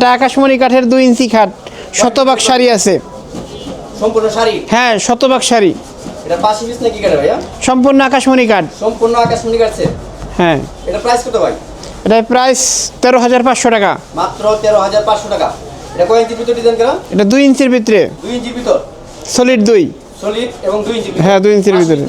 এটা আকাশমণি কাঠের দুই ইঞ্চি খাট। শতভাগ শাড়ি আছে। সম্পূর্ণ শাড়ি? হ্যাঁ শতভাগ শাড়ি। এটা পাশি পিস নাকি কাটে ভাইয়া? সম্পূর্ণ আকাশমণি কাঠ। সম্পূর্ণ আকাশমণি কাটছে হ্যাঁ। এটা প্রাইস কত ভাই? এটার প্রাইস তেরো হাজার পাঁচশো টাকা। মাত্র তেরো হাজার পাঁচশো টাকা। এটা কয় ইঞ্চি ভিতর ডিজাইন করা? এটা দুই ইঞ্চির ভিতরে। দুই ইঞ্চি ভিতর? সলিড দুই। সলিড এবং দুই ইঞ্চি হ্যাঁ, দুই ইঞ্চির ভিতরে।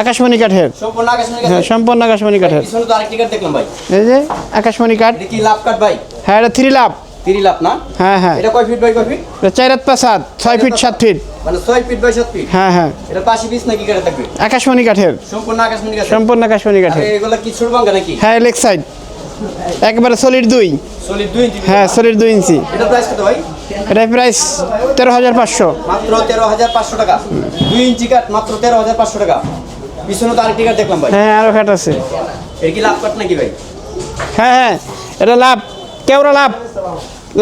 আকাশমণি কাঠের। সম্পূর্ণ আকাশমণি হ্যাঁ সম্পূর্ণ আকাশমণি কাঠের। পিছনে তো আরেকটি কাট দেখলাম ভাই। এই যে আকাশমণি কাঠ। কি লাভ কাট ভাই? হ্যাঁ এটা থ্রি লাভ তিরি লাভ না? হ্যাঁ হ্যাঁ। এটা কয় ফিট বাই কয় ফিট এটা চার হাত পাঁচ হাত ছয় ফিট সাত ফিট মানে ছয় ফিট বাই সাত ফিট হ্যাঁ হ্যাঁ। এটা পাশি পিস নাকি কাটে থাকবে? আকাশমণি কাঠের। সম্পূর্ণ আকাশমণি কাটছে সম্পূর্ণ আকাশমণি কাঠের। এগুলো কি সুরবাঙ্গা নাকি? হ্যাঁ লেগ সাইড একবারে সলিড দুই। সলিড দুই ইঞ্চি হ্যাঁ সলিড দুই ইঞ্চি এটা প্রাইস কত ভাই? এটার প্রাইস তেরো হাজার পাঁচশো। মাত্র তেরো হাজার পাঁচশো টাকা। দুই ইঞ্চি কাঠ মাত্র তেরো হাজার পাঁচশো টাকা। পিছনে তো আরেকটি কাঠ দেখলাম ভাই। হ্যাঁ আরও খাট আছে। এর কি লাভ কাঠ নাকি ভাই? হ্যাঁ হ্যাঁ। এটা লাভ। কেওড়া লাভ?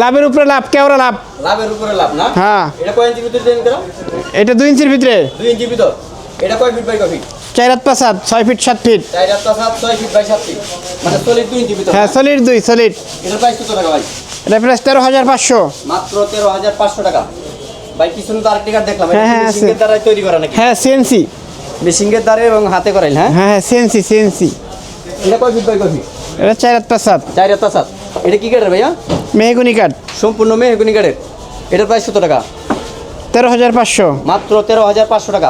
লাভের উপরে লাভ কেওড়া লাভ? লাভের উপরে লাভ না? হ্যাঁ। এটা কয় ইঞ্চি ভিতর করা? এটা দুই ইঞ্চির ভিতরে? দুই ইঞ্চি ভিতর। এটা কয় ফিট বাই কয় ফিট? চার হাত পাঁচ হাত ছয় ফিট সাত ফিট। চার রাস্তা সাত ছয় ফিট বাই সাত ফিট। মানে সলিড দুই ইঞ্চি ভিতর। হ্যাঁ সলিড দুই সলিড এটার প্রাইস কত টাকা ভাই? এটা প্রাইস তেরো হাজার পাঁচশো। মাত্র তেরো হাজার পাঁচশো টাকা। ভাই পিছনে তো আরেকটি দেখলাম। হ্যাঁ, হ্যাঁ, দ্বারাই তৈরি করা নাকি? হ্যাঁ সিএনসি মেশিনের দ্বারা এবং হাতে করাইল হ্যাঁ? হ্যাঁ হ্যাঁ সিএনসি সিএনসি এটা কয় ফিট বাই কয় ফিট? এটা চার হাত পাঁচ হাত। চার রাস্তা সাত এটা কি কাঠের ভাইয়া? মেহগুনি কাঠ। সম্পূর্ণ মেহগুনি কাঠের। এটার প্রাইস কত টাকা? তেরো হাজার পাঁচশো। মাত্র তেরো হাজার পাঁচশো টাকা।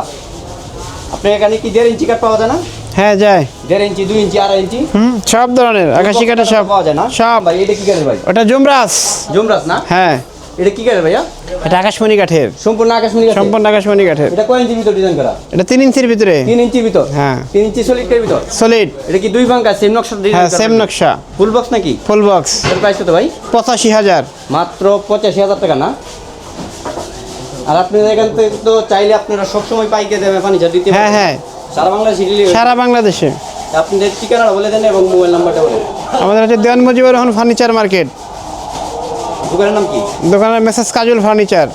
আপনার এখানে কি দেড় ইঞ্চি কাঠ পাওয়া যায় না? হ্যাঁ যায়। দেড় ইঞ্চি দুই ইঞ্চি আড়াই ইঞ্চি? হুম সব ধরনের। আকাশি কাঠের সব। পাওয়া যায় না? সব। ভাই এটা কি কাঠের ভাই? ওটা জুমরাস। জুমরাস না? হ্যাঁ। এটা কি কাঠের ভাইয়া? এটা আকাশমণি কাঠের। সম্পূর্ণ আকাশমণি কাঠ সম্পূর্ণ আকাশমণি কাঠের। এটা কয় ইঞ্চি ভিতর ডিজাইন করা? এটা তিন ইঞ্চির ভিতরে। তিন ইঞ্চি ভিতর? হ্যাঁ। তিন ইঞ্চি সলিডের ভিতর? সলিড এটা কি দুই ভাঙ্গা সেম নকশা হ্যাঁ সেম নকশা। ফুল বক্স নাকি? ফুল বক্স এর প্রাইস কত ভাই? পঁচাশি হাজার। মাত্র পঁচাশি হাজার টাকা না? আর আপনি এখান থেকে তো চাইলে আপনারা সবসময় পাইকে দেবে ফার্নিচার দিতে হ্যাঁ হ্যাঁ। সারা বাংলাদেশ সারা বাংলাদেশে। আপনাদের ঠিকানাটা বলে দেন এবং মোবাইল নাম্বারটা বলে আমাদের হচ্ছে দেওয়ান মুজিবুর রহমান ফার্নিচার মার্কেট দোকানের নাম কি? দোকানের মেসেজ কাজল ফার্নিচার।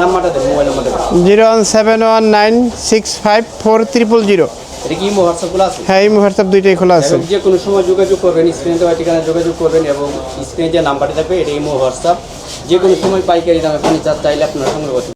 নাম্বারটা দেন মোবাইল নাম্বারটা zero one seven one nine six five four triple zero. এটা কি হোয়াটসঅ্যাপগুলো আছে? হ্যাঁ এই হোয়াটসঅ্যাপ দুইটাই খোলা আছে। যে কোনো সময় যোগাযোগ করবেন স্ক্রিনে দেওয়া ঠিকানায় যোগাযোগ করবেন এবং স্ক্রিনে যে নাম্বারটি থাকবে এটা ইমো হোয়াটসঅ্যাপ যে কোনো সময় পাইকারি দামে ফার্নিচার চাইলে আপনারা সংগ্রহ করতে